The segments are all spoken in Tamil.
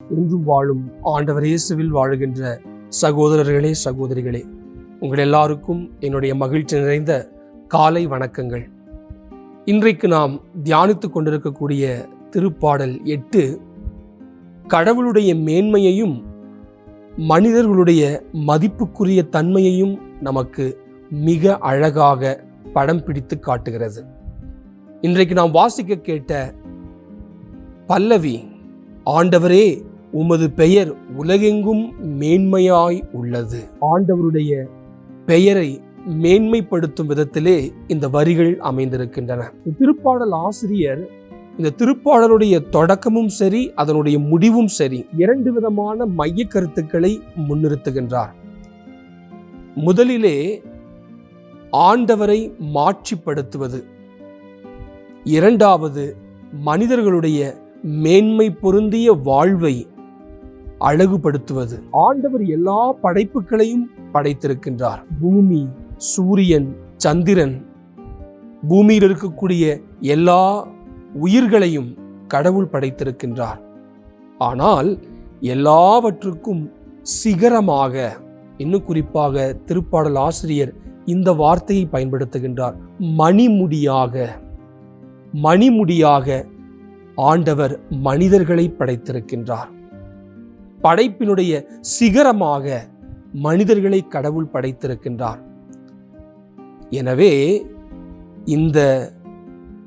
என்றும் வாழும் ஆண்டவர் இயேசுவில் வாழுகின்ற சகோதரர்களே சகோதரிகளே உங்கள் எல்லாருக்கும் என்னுடைய மகிழ்ச்சி நிறைந்த காலை வணக்கங்கள். இன்றைக்கு நாம் தியானித்துக் கொண்டிருக்கக்கூடிய திருப்பாடல் எட்டு கடவுளுடைய மேன்மையையும் மனிதர்களுடைய மதிப்புக்குரிய தன்மையையும் நமக்கு மிக அழகாக படம் பிடித்து காட்டுகிறது. இன்றைக்கு நாம் வாசிக்க கேட்ட பல்லவி ஆண்டவரே உமது பெயர் உலகெங்கும் மேன்மையாய் உள்ளது. ஆண்டவருடைய பெயரை மேன்மைப்படுத்தும் விதத்திலே இந்த வரிகள் அமைந்திருக்கின்றன. திருப்பாடல் ஆசிரியர் இந்த திருப்பாடலுடைய தொடக்கமும் சரி அதனுடைய முடிவும் சரி இரண்டு விதமான மைய கருத்துக்களை முன்னிறுத்துகின்றார். முதலிலே ஆண்டவரை மாட்சிப்படுத்துவது. இரண்டாவது மனிதர்களுடைய மேன்மை பொருந்திய வாழ்வை அழகுபடுத்துவது. ஆண்டவர் எல்லா படைப்புகளையும் படைத்திருக்கின்றார். பூமி சூரியன் சந்திரன் பூமியில் இருக்கக்கூடிய எல்லா உயிர்களையும் கடவுள் படைத்திருக்கின்றார். ஆனால் எல்லாவற்றுக்கும் சிகரமாக இன்னும் குறிப்பாக திருப்பாடல் ஆசிரியர் இந்த வார்த்தையை பயன்படுத்துகின்றார். மணிமுடியாக மணிமுடியாக ஆண்டவர் மனிதர்களை படைத்திருக்கின்றார். படைப்பினுடைய சிகரமாக மனிதர்களை கடவுள் படைத்திருக்கின்றார். எனவே இந்த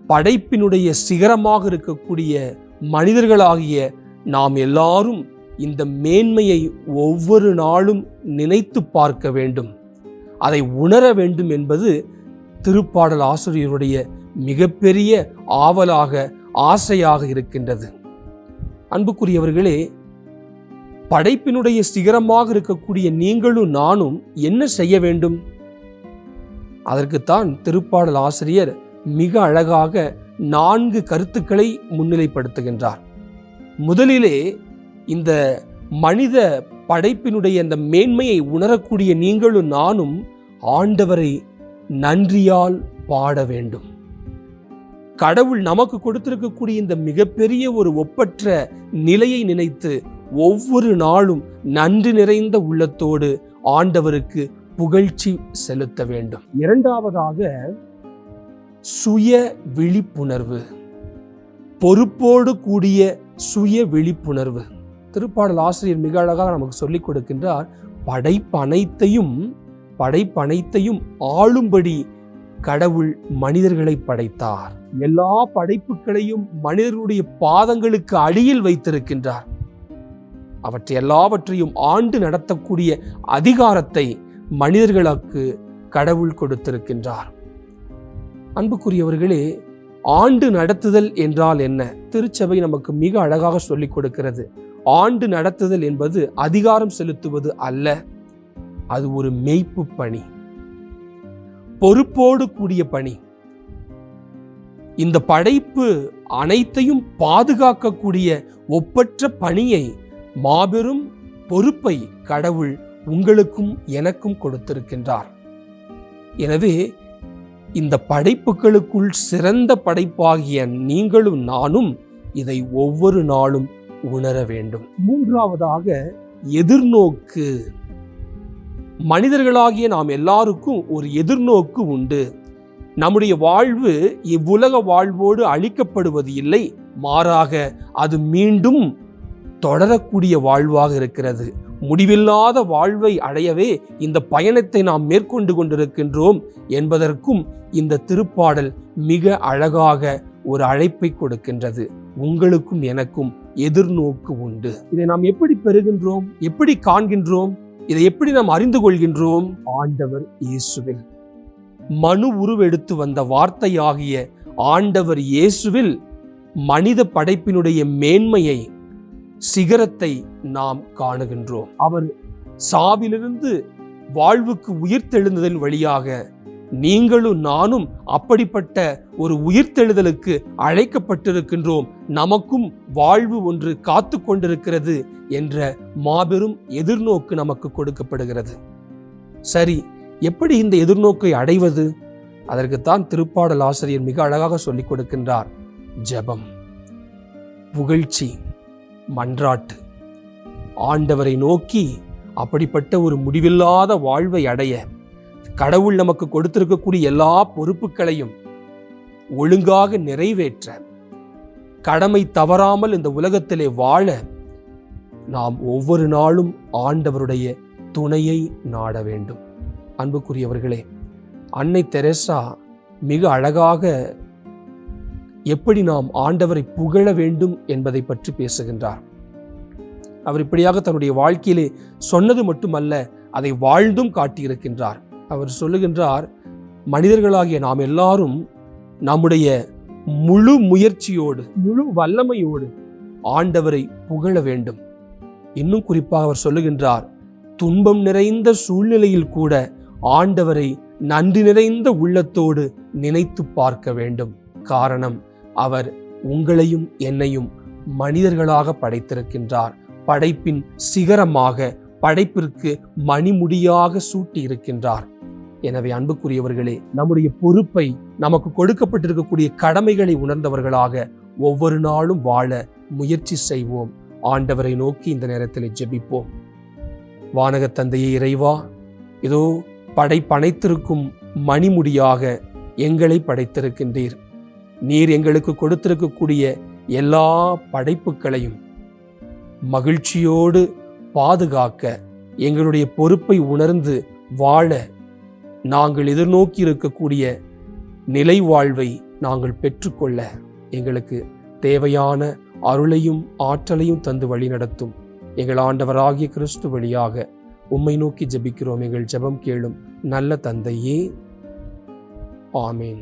படைப்பினுடைய சிகரமாக இருக்கக்கூடிய மனிதர்களாகிய நாம் எல்லாரும் இந்த மேன்மையை ஒவ்வொரு நாளும் நினைத்து பார்க்க வேண்டும். அதை உணர வேண்டும் என்பது திருப்பாடல் ஆசிரியருடைய மிகப்பெரிய ஆவலாக ஆசையாக இருக்கின்றது. அன்புக்குரியவர்களே படைப்பினுடைய சிகரமாக இருக்கக்கூடிய நீங்களும் நானும் என்ன செய்ய வேண்டும்? அதற்குத்தான் திருப்பாடல் ஆசிரியர் மிக அழகாக நான்கு கருத்துக்களை முன்னிலைப்படுத்துகின்றார். முதலிலே இந்த மனித படைப்பினுடைய அந்த மேன்மையை உணரக்கூடிய நீங்களும் நானும் ஆண்டவரை நன்றியால் பாட வேண்டும். கடவுள் நமக்கு கொடுத்திருக்கக்கூடிய இந்த மிகப்பெரிய ஒரு ஒப்பற்ற நிலையை நினைத்து ஒவ்வொரு நாளும் நன்றி நிறைந்த உள்ளத்தோடு ஆண்டவருக்கு புகழ்ச்சி செலுத்த வேண்டும். இரண்டாவதாக சுய விழிப்புணர்வு. பொறுப்போடு கூடிய சுய விழிப்புணர்வு. திருப்பாடல் ஆசிரியர் மிக அழகாக நமக்கு சொல்லிக் கொடுக்கின்றார் படைப்பனைத்தையும் படைப்பனைத்தையும் ஆளும்படி கடவுள் மனிதர்களை படைத்தார். எல்லா படைப்புகளையும் மனிதர்களுடைய பாதங்களுக்கு அடியில் வைத்திருக்கின்றார். அவற்றை எல்லாவற்றையும் ஆண்டு நடத்தக்கூடிய அதிகாரத்தை மனிதர்களுக்கு கடவுள் கொடுத்திருக்கின்றார். அன்புக்குரியவர்களே ஆண்டு நடத்துதல் என்றால் என்ன? திருச்சபை நமக்கு மிக அழகாக சொல்லிக் கொடுக்கிறது. ஆண்டு நடத்துதல் என்பது அதிகாரம் செலுத்துவது அல்ல அது ஒரு மெய்ப்பு பணி. பொறுப்போடு கூடிய பணி. இந்த படைப்பு அனைத்தையும் பாதுகாக்கக்கூடிய ஒப்பற்ற பணியை மாபெரும் பொறுப்பை கடவுள் உங்களுக்கும் எனக்கும் கொடுத்திருக்கின்றார். எனவே இந்த படைப்புகளுக்குள் சிறந்த படைப்பாகிய நீங்களும் நானும் இதை ஒவ்வொரு நாளும் உணர வேண்டும். மூன்றாவதாக எதிர்நோக்கு. மனிதர்களாகிய நாம் எல்லாருக்கும் ஒரு எதிர்நோக்கு உண்டு. நம்முடைய வாழ்வு இவ்வுலக வாழ்வோடு அழிக்கப்படுவது இல்லை மாறாக அது மீண்டும் தொடரக்கூடிய வாழ்வாக இருக்கிறது. முடிவில்லாத வாழ்வை அடையவே இந்த பயணத்தை நாம் மேற்கொண்டு கொண்டிருக்கின்றோம் என்பதற்கும் இந்த திருப்பாடல் மிக அழகாக ஒரு அழைப்பை கொடுக்கின்றது. உங்களுக்கும் எனக்கும் எதிர்நோக்கு உண்டு. இதை நாம் எப்படி பெறுகின்றோம்? எப்படி காண்கின்றோம்? இதை எப்படி நாம் அறிந்து கொள்கின்றோம்? ஆண்டவர் இயேசுவில். மனு உருவெடுத்து வந்த வார்த்தையாகிய ஆண்டவர் இயேசுவில் மனித படைப்பினுடைய மேன்மையை சிகரத்தை நாம் காணுகின்றோம். அவர் சாவிலிருந்து வாழ்வுக்கு உயிர்த்தெழுந்ததன் வழியாக நீங்களும் நானும் அப்படிப்பட்ட ஒரு உயிர்த்தெழுதலுக்கு அழைக்கப்பட்டிருக்கின்றோம். நமக்கும் வாழ்வு ஒன்று காத்து கொண்டிருக்கிறது என்ற மாபெரும் எதிர்நோக்கு நமக்கு கொடுக்கப்படுகிறது. சரி எப்படி இந்த எதிர்நோக்கை அடைவது? அதற்குத்தான் திருப்பாடல் ஆசிரியர் மிக அழகாக சொல்லிக் கொடுக்கின்றார். ஜெபம். புகழ்ச்சி. மன்றாட்டு. ஆண்டவரை நோக்கி அப்படிப்பட்ட ஒரு முடிவில்லாத வாழ்வை அடைய கடவுள் நமக்கு கொடுத்திருக்கக்கூடிய எல்லா பொறுப்புகளையும் ஒழுங்காக நிறைவேற்ற கடமை தவறாமல் இந்த உலகத்திலே வாழ நாம் ஒவ்வொரு நாளும் ஆண்டவருடைய துணையை நாட வேண்டும். அன்புக்குரியவர்களே அன்னை தெரேசா மிக அழகாக எப்படி நாம் ஆண்டவரை புகழ வேண்டும் என்பதை பற்றி பேசுகின்றார். அவர் இப்படியாக தன்னுடைய வாழ்க்கையிலே சொன்னது மட்டுமல்ல அதை வாழ்ந்தும் காட்டியிருக்கின்றார். அவர் சொல்லுகின்றார் மனிதர்களாகிய நாம் எல்லாரும் நம்முடைய முழு முயற்சியோடு முழு வல்லமையோடு ஆண்டவரை புகழ வேண்டும். இன்னும் குறிப்பாக அவர் சொல்லுகின்றார் துன்பம் நிறைந்த சூழ்நிலையில் கூட ஆண்டவரை நன்றி நிறைந்த உள்ளத்தோடு நினைத்து பார்க்க வேண்டும். காரணம் அவர் உங்களையும் என்னையும் மனிதர்களாக படைத்திருக்கின்றார். படைப்பின் சிகரமாக படைப்பிற்கு மணிமுடியாக சூட்டி இருக்கின்றார் எனவே அன்புக்குரியவர்களே நம்முடைய பொறுப்பை நமக்கு கொடுக்கப்பட்டிருக்கக்கூடிய கடமைகளை உணர்ந்தவர்களாக ஒவ்வொரு நாளும் வாழ முயற்சி செய்வோம். ஆண்டவரை நோக்கி இந்த நேரத்தில் ஜெபிப்போம். வானக தந்தையே இறைவா இதோ படைப்பனைத்திருக்கும் மணிமுடியாக எங்களை படைத்திருக்கின்றீர். நீர் எங்களுக்கு கொடுத்திருக்கக்கூடிய எல்லா படைப்புகளையும் மகிழ்ச்சியோடு பாதுகாக்க எங்களுடைய பொறுப்பை உணர்ந்து வாழ நாங்கள் எதிர்நோக்கி இருக்கக்கூடிய நிலை வாழ்வை நாங்கள் பெற்றுக்கொள்ள எங்களுக்கு தேவையான அருளையும் ஆற்றலையும் தந்து வழிநடத்தும் எங்கள் ஆண்டவராகிய கிறிஸ்து வழியாக உம்மை நோக்கி ஜெபிக்கிறோம். எங்கள் ஜெபம் கேளும் நல்ல தந்தையே. ஆமேன்.